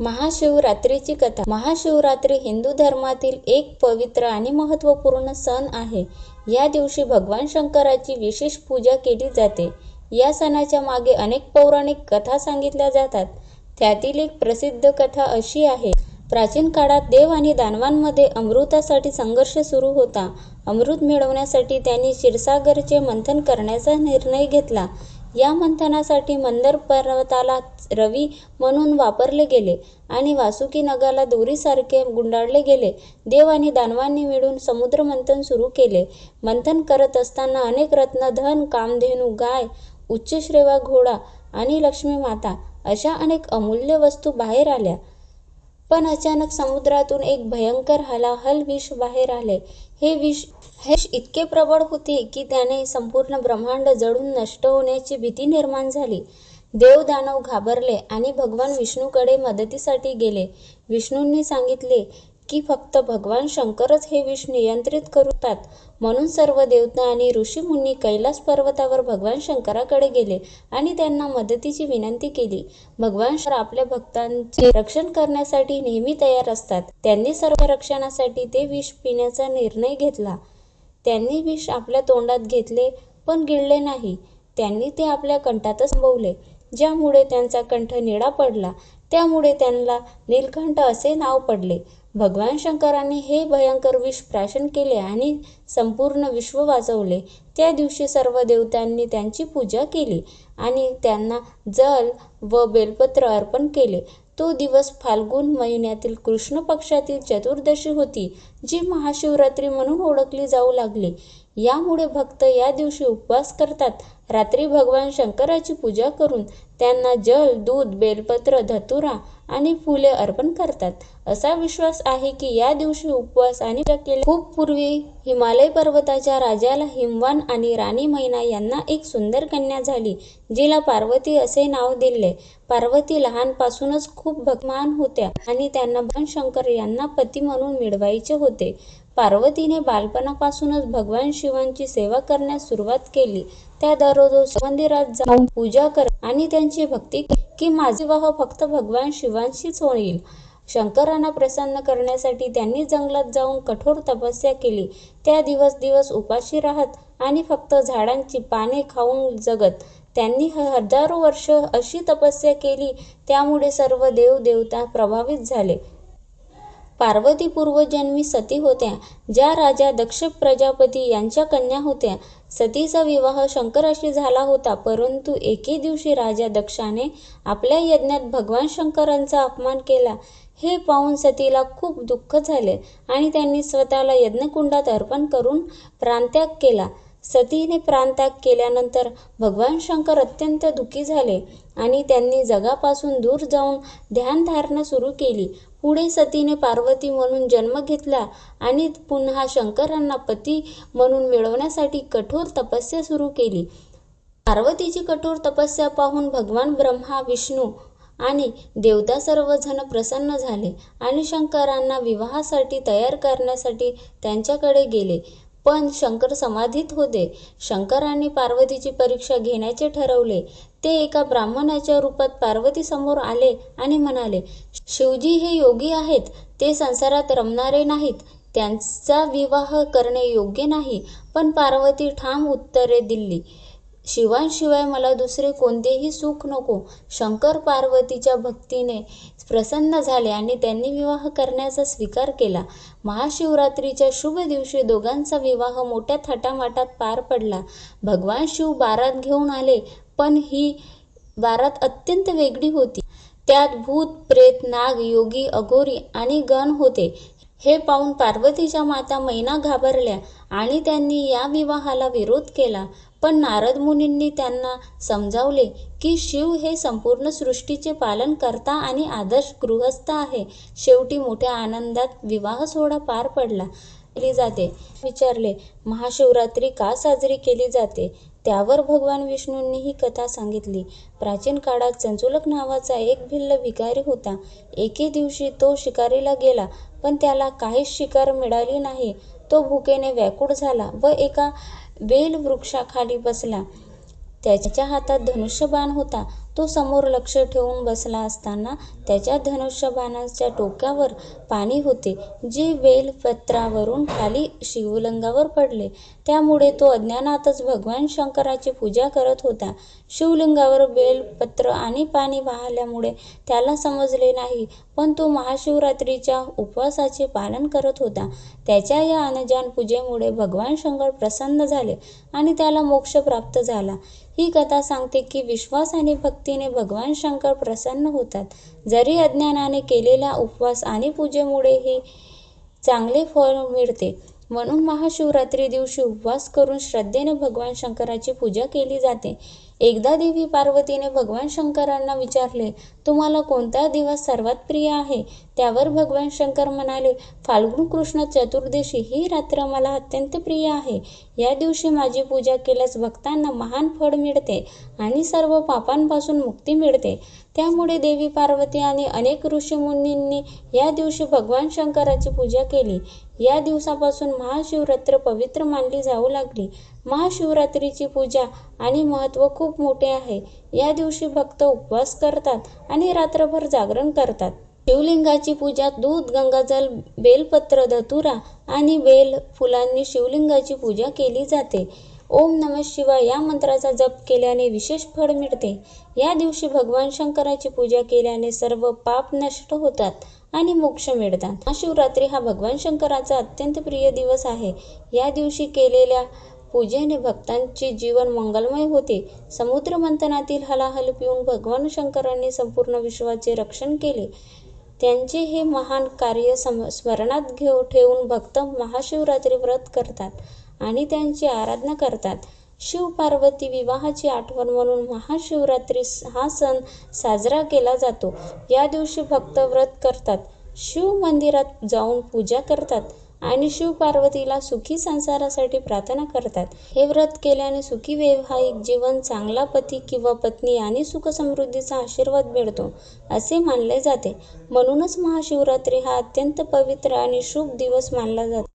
महाशिवरात्रीची कथा महाशिवरात्री हिंदू धर्मातील एक पवित्र आणि महत्त्वपूर्ण सण आहे. या दिवशी भगवान शंकराची विशेष पूजा केली जाते. या सणाच्या मागे अनेक पौराणिक कथा सांगितल्या जातात. त्यातील एक प्रसिद्ध कथा अशी आहे. प्राचीन काळात देव आणि दानवांमध्ये अमृतासाठी संघर्ष सुरू होता. अमृत मिळवण्यासाठी त्यांनी क्षीरसागरचे मंथन करण्याचा निर्णय घेतला. या मंथनासाठी मंदर पर्वताला रवी म्हणून वापरले गेले आणि वासुकीनगाला दोरीसारखे गुंडाळले गेले. देव आणि दानवांनी मिळून समुद्रमंथन सुरू केले. मंथन करत असताना अनेक रत्न, धन, कामधेनू, गाय, उच्चश्रेवा घोडा आणि लक्ष्मीमाता अशा अनेक अमूल्य वस्तू बाहेर आल्या. पण अचानक समुद्रातून एक भयंकर हलाहल विष बाहेर आले. हे विष हे इतके प्रबळ होते की त्याने संपूर्ण ब्रह्मांड जळून नष्ट होण्याची भीती निर्माण झाली. देव-दानव घाबरले आणि भगवान विष्णूकडे मदतीसाठी गेले. विष्णूंनी सांगितले की फक्त भगवान शंकरच हे विष नियंत्रित करतात म्हणून सर्व देवता आणि ऋषी-मुनी कैलास पर्वतावर भगवान शंकराकडे गेले आणि त्यांना मदतीची विनंती केली. भगवान शंकर आपल्या भक्तांचे रक्षण करण्यासाठी नेहमी तयार असतात. त्यांनी सर्व रक्षणासाठी ते विष पिण्याचा निर्णय घेतला. त्यांनी विष आपल्या तोंडात घेतले पण गिळले नाही. त्यांनी ते आपल्या कंठातच संभवले ज्यामुळे त्यांचा कंठ निळा पडला. त्यामुळे त्यांना नीलकंठ असे नाव पडले. भगवान शंकरांनी हे भयंकर विष प्राशन केले आणि संपूर्ण विश्व वाचवले. त्या दिवशी सर्व देवतांनी त्यांची पूजा केली आणि त्यांना जल व बेलपत्र अर्पण केले. तो दिवस फाल्गुन महिन्यातील कृष्ण पक्षातील चतुर्दशी होती, जी महाशिवरात्री म्हणून ओळखली जाऊ लागली. यामुळे भक्त या दिवशी उपवास करतात. रात्री भगवान शंकराची पूजा करून त्यांना जल, दूध, बेलपत्र, धतुरा आणि फुले अर्पण करतात. असा विश्वास आहे की या दिवशी उपवास आणि खूप पूर्वी हिमालय पर्वताच्या राजाला हिमवान आणि राणी मैना यांना एक सुंदर कन्या झाली, जिला पार्वती असे नाव दिले. पार्वती लहानपासूनच खूप भक्तिमान होत्या आणि त्यांना भगवान शंकर यांना पती म्हणून मिळवायचे होते. पार्वतीने बालपणापासूनच भगवान शिवांची सेवा करण्यास सुरुवात केली. त्या दररोज मंदिरात जाऊन पूजा करत आणि त्यांची भक्ती की माझे विवाह फक्त भगवान शिवांशीच होईल. शंकरांना प्रसन्न करण्यासाठी त्यांनी जंगलात जाऊन कठोर तपस्या केली. त्या दिवस-दिवस उपाशी राहत आणि फक्त झाडांची पाने खाऊन जगत. त्यांनी हजारो वर्ष अशी तपस्या केली त्यामुळे सर्व देव-देवता प्रभावित झाले. पार्वती पूर्वजन्मी सती होत्या, ज्या राजा दक्ष प्रजापती यांच्या कन्या होत्या. सतीचा विवाह शंकराशी झाला होता परंतु एके दिवशी राजा दक्षाने आपल्या यज्ञात भगवान शंकरांचा अपमान केला. हे पाहून सतीला खूप दुःख झाले आणि त्यांनी स्वतःला यज्ञकुंडात अर्पण करून प्राणत्याग केला. सतीने प्राणत्याग केल्यानंतर भगवान शंकर अत्यंत दुःखी झाले आणि त्यांनी जगापासून दूर जाऊन ध्यानधारणा सुरू केली. पुढे सतीने पार्वती म्हणून जन्म घेतला आणि पुन्हा शंकरांना पती म्हणून मिळवण्यासाठी कठोर तपस्या सुरू केली. पार्वतीची कठोर तपस्या पाहून भगवान ब्रह्मा, विष्णू आणि देवता सर्वजण प्रसन्न झाले आणि शंकरांना विवाहासाठी तयार करण्यासाठी त्यांच्याकडे गेले. पण शंकर समाधीत होते. शंकरांनी पार्वतीची परीक्षा घेण्याचे ठरवले. ते एका ब्राह्मणाच्या रूपात पार्वतीसमोर आले आणि म्हणाले, शिवजी हे योगी आहेत. ते संसारात रमणारे नाहीत. त्यांचा विवाह करणे योग्य नाही. पण पार्वती ठाम उत्तरे दिली, शिवांशिवाय मला दुसरे कोणतेही सुख नको. शंकर पार्वतीच्या भक्तीने प्रसन्न झाले आणि त्यांनी विवाह करण्याचा स्वीकार केला. महाशिवरात्रीच्या शुभ दिवशी दोघांचा विवाह मोठ्या थाटामाटात पार पडला. भगवान शिव बारात घेऊन आले पण ही बारात अत्यंत वेगळी होती. त्यात भूत, प्रेत, नाग, योगी, अघोरी आणि गण होते. हे पाहून पार्वतीच्या माता मैना घाबरल्या आणि त्यांनी या विवाहाला विरोध केला. पण नारद मुनींनी त्यांना समजावले की शिव हे संपूर्ण सृष्टीचे पालनकर्ता आणि आदर्श गृहस्थ आहे. शेवटी मोठ्या आनंदात विवाह सोहळा पार पडला. केली जाते? विचारले. महाशिवरात्री का साजरी केली जाते? त्यावर भगवान विष्णूंनी ही कथा सांगितली. प्राचीन काळात चंचुलक नावाचा एक भिल्ल भिकारी होता. एके दिवशी तो शिकारीला गेला पण त्याला काहीच शिकार मिळाली नाही. तो भुकेने व्याकुळ झाला व एका बेलवृक्षाखाली बसला. त्याच्या हातात धनुष्यबाण होता. तो समोर लक्ष ठेवून बसला असताना त्याच्या धनुष्यबाणाच्या टोकावर पाणी होते, जे बेलपत्रावरून खाली शिवलिंगावर पडले. त्यामुळे तो अज्ञानातच भगवान शंकराची पूजा करत होता. शिवलिंगावर बेलपत्र आणि पाणी वाहल्यामुळे त्याला समजले नाही, पण तो महाशिवरात्रीच्या उपवासाचे पालन करत होता. त्याच्या या अनजान पूजेमुळे भगवान शंकर प्रसन्न झाले आणि त्याला मोक्ष प्राप्त झाला. ही कथा सांगते की विश्वास आणि भक्तीने भगवान शंकर प्रसन्न होतात, जरी अज्ञानाने केलेल्या उपवास आणि पूजेमुळेही चांगले फळ मिळते. म्हणून महाशिवरात्री दिवशी उपवास करून श्रद्धेने भगवान शंकराची पूजा केली जाते. एकदा देवी पार्वतीने भगवान शंकरांना विचारले, तुम्हाला कोणता दिवस सर्वात प्रिय आहे? त्यावर भगवान शंकर म्हणाले, फाल्गुन कृष्ण चतुर्दशी ही रात्र मला अत्यंत प्रिय आहे. या दिवशी माझी पूजा केल्यास भक्तांना महान फळ मिळते आणि सर्व पापांपासून मुक्ती मिळते. त्यामुळे देवी पार्वती आणि अनेक ऋषी-मुनींनी या दिवशी भगवान शंकराची पूजा केली. या दिवसापासून महाशिवरात्र पवित्र मानली जाऊ लागली. महाशिवरात्रीची पूजा आणि महत्त्व खूप मोठे आहे. या दिवशी भक्त उपवास करतात आणि रात्रभर जागरण करतात. शिवलिंगाची पूजा दूध, गंगाजल, बेलपत्र, धतुरा आणि बेल फुलांनी शिवलिंगाची पूजा केली जाते. ओम नमः शिवाय या मंत्राचा जप केल्याने विशेष फळ मिळते. या दिवशी भगवान शंकराची पूजा केल्याने सर्व पाप नष्ट होतात आणि मोक्ष मिळतात. महाशिवरात्री हा भगवान शंकराचा अत्यंत प्रिय दिवस आहे. या दिवशी केलेल्या पूजेने भक्तांचे जीवन मंगलमय होते. समुद्रमंथनातील हलाहल पिऊन भगवान शंकरांनी संपूर्ण विश्वाचे रक्षण केले. त्यांचे हे महान कार्य स्मरणात ठेवून भक्त महाशिवरात्री व्रत करतात आणि त्यांची आराधना करतात. शिव-पार्वती विवाहाची आठवण म्हणून महाशिवरात्री हा सण साजरा केला जातो. या दिवशी भक्त व्रत करतात, शिव मंदिरात जाऊन पूजा करतात आणि शिव-पार्वतीला सुखी संसारासाठी प्रार्थना करतात. हे व्रत केल्याने सुखी वैवाहिक जीवन, चांगला पती किंवा पत्नी आणि सुख-समृद्धीचा आशीर्वाद मिळतो, असे मानले जाते. म्हणूनच महाशिवरात्री हा अत्यंत पवित्र आणि शुभ दिवस मानला जातो.